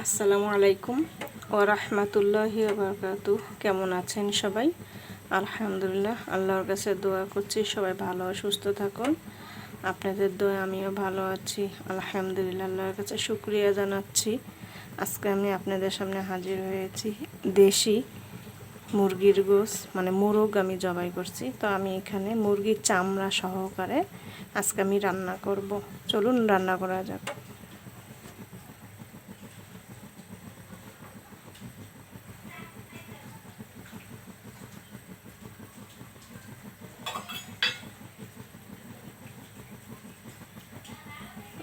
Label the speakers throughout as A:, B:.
A: আসসালামু আলাইকুম ও রহমতুল্লাহি বারকাত কেমন আছেন সবাই? আলহামদুলিল্লাহ, আল্লাহর কাছে দোয়া করছি, সবাই ভালো সুস্থ থাকুন। আপনাদের দোয়া আমিও ভালো আছি, আলহামদুলিল্লাহ, আল্লাহর কাছে শুক্রিয়া জানাচ্ছি। আজকে আমি আপনাদের সামনে হাজির হয়েছি দেশি মুরগির গোস মানে মোরগ আমি জবাই করছি। তো আমি এখানে মুরগির চামড়া সহকারে আজকে আমি রান্না করব। চলুন রান্না করা যাক।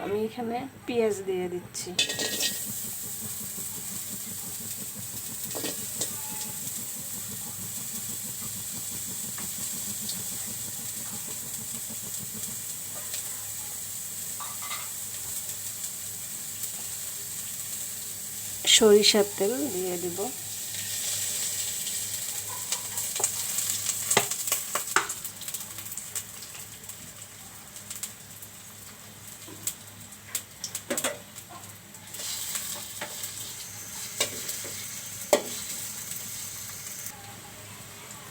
A: আমি এখানে পেঁয়াজ দিয়ে দিচ্ছি। সরিষার তেল দিয়ে দেব।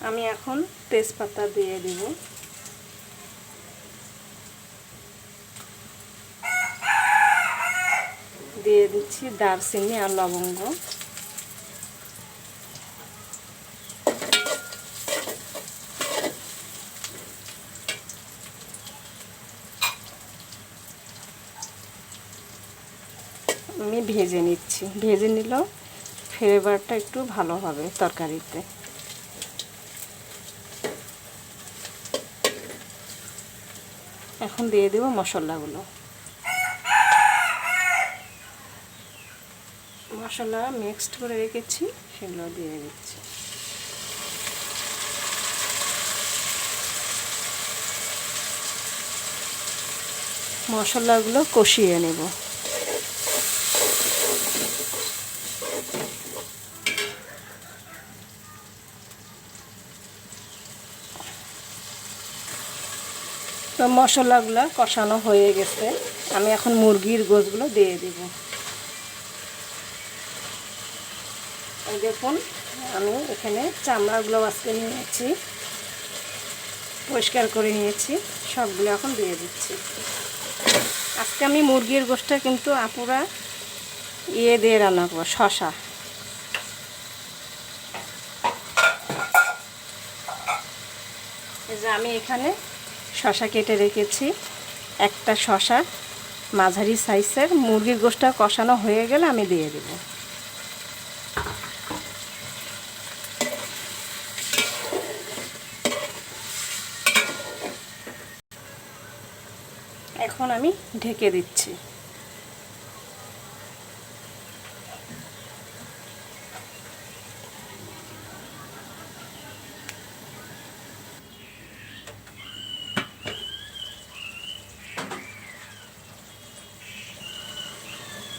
A: আমি এখন তেজপাতা দিয়ে দিব। দিয়ে দিচ্ছি দারচিনি আর লবঙ্গ। আমি ভেজে নিচ্ছি। ভেজে নিলেও ফ্লেভারটা একটু ভালো হবে তরকারিতে। এখন দিয়ে দেব মশলাগুলো। মশলা মিক্সড করে রেখেছি সেগুলো দিয়ে দিচ্ছি। মশলাগুলো কষিয়ে নেব। তো মশলাগুলো কষানো হয়ে গেছে। আমি এখন মুরগির গোছগুলো দিয়ে দিব। দেখুন, আমি এখানে চামড়াগুলো আজকে নিয়েছি, পরিষ্কার করে নিয়েছি, সবগুলো এখন দিয়ে দিচ্ছি। আজকে আমি মুরগির গোষ্ঠটা কিন্তু আপুরা ইয়ে দিয়ে রান্না করব শশা যে আমি এখানে শশা কেটে রেখেছি। একটা শশা মাঝারি সাইজের, মুরগির গোষ্ঠটা কষানো হয়ে গেলে আমি দিয়ে দেব। এখন আমি ঢেকে দিচ্ছি।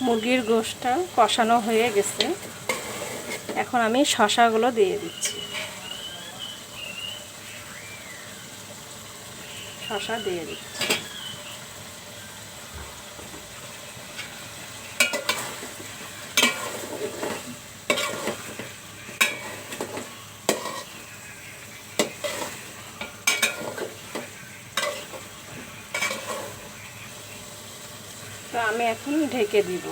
A: মুরগির গোষ্ঠটা কষানো হয়ে গেছে। এখন আমি শশাগুলো দিয়ে দিচ্ছি। শশা দিয়ে দিচ্ছি। আমি এখন ঢেকে দিব।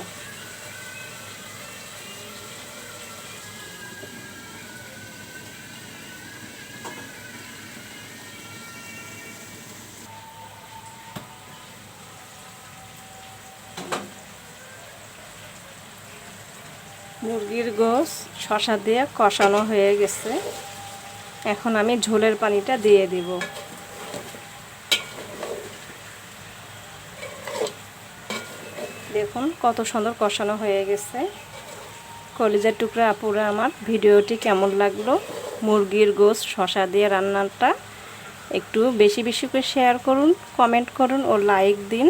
A: মুরগির গোস শশা দিয়ে কষানো হয়ে গেছে। এখন আমি ঝোলের পানিটা দিয়ে দিব। দেখুন, কত সুন্দর কষানো হয়ে গেছে। কলিজার টুকরা, আপুরা, আমার ভিডিওটি কেমন লাগল? মুরগির গোস শশা দিয়ে রান্নাটা একটু বেশি বেশি করে শেয়ার করুন কমেন্ট করুন ও লাইক দিন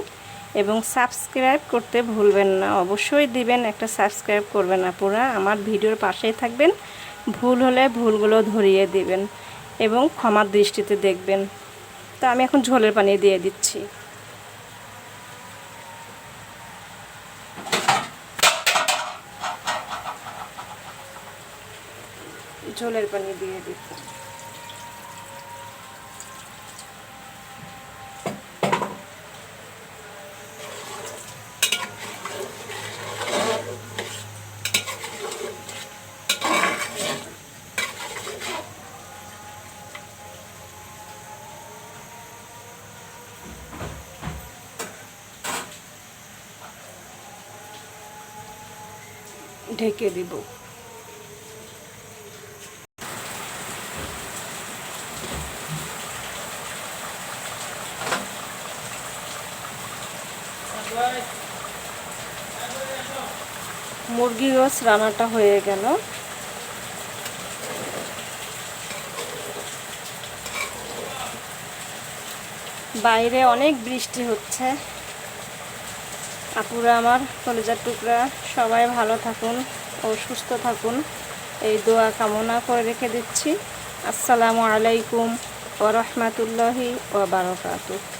A: এবং সাবস্ক্রাইব করতে ভুলবেন না। অবশ্যই দিবেন, একটা সাবস্ক্রাইব করবেন আপুরা। আমার ভিডিওর পাশেই থাকবেন, ভুল হলে ভুলগুলো ধরিয়ে দিবেন এবং ক্ষমার দৃষ্টিতে দেখবেন। তো আমি এখন ঝোলের পানি দিয়ে দিচ্ছি। ঝোলের পানি দিয়ে দিব ঢেকে দিব। মুরগি গোস রান্নাটা হয়ে গেল। বাইরে অনেক বৃষ্টি হচ্ছে। আপুরা আমার কলেজার টুকরা, সবাই ভালো থাকুন ও সুস্থ থাকুন। এই দোয়া কামনা করে রেখে দিচ্ছি। আসসালামু আলাইকুম ও রহমতুল্লাহি ও বারকাতুহ।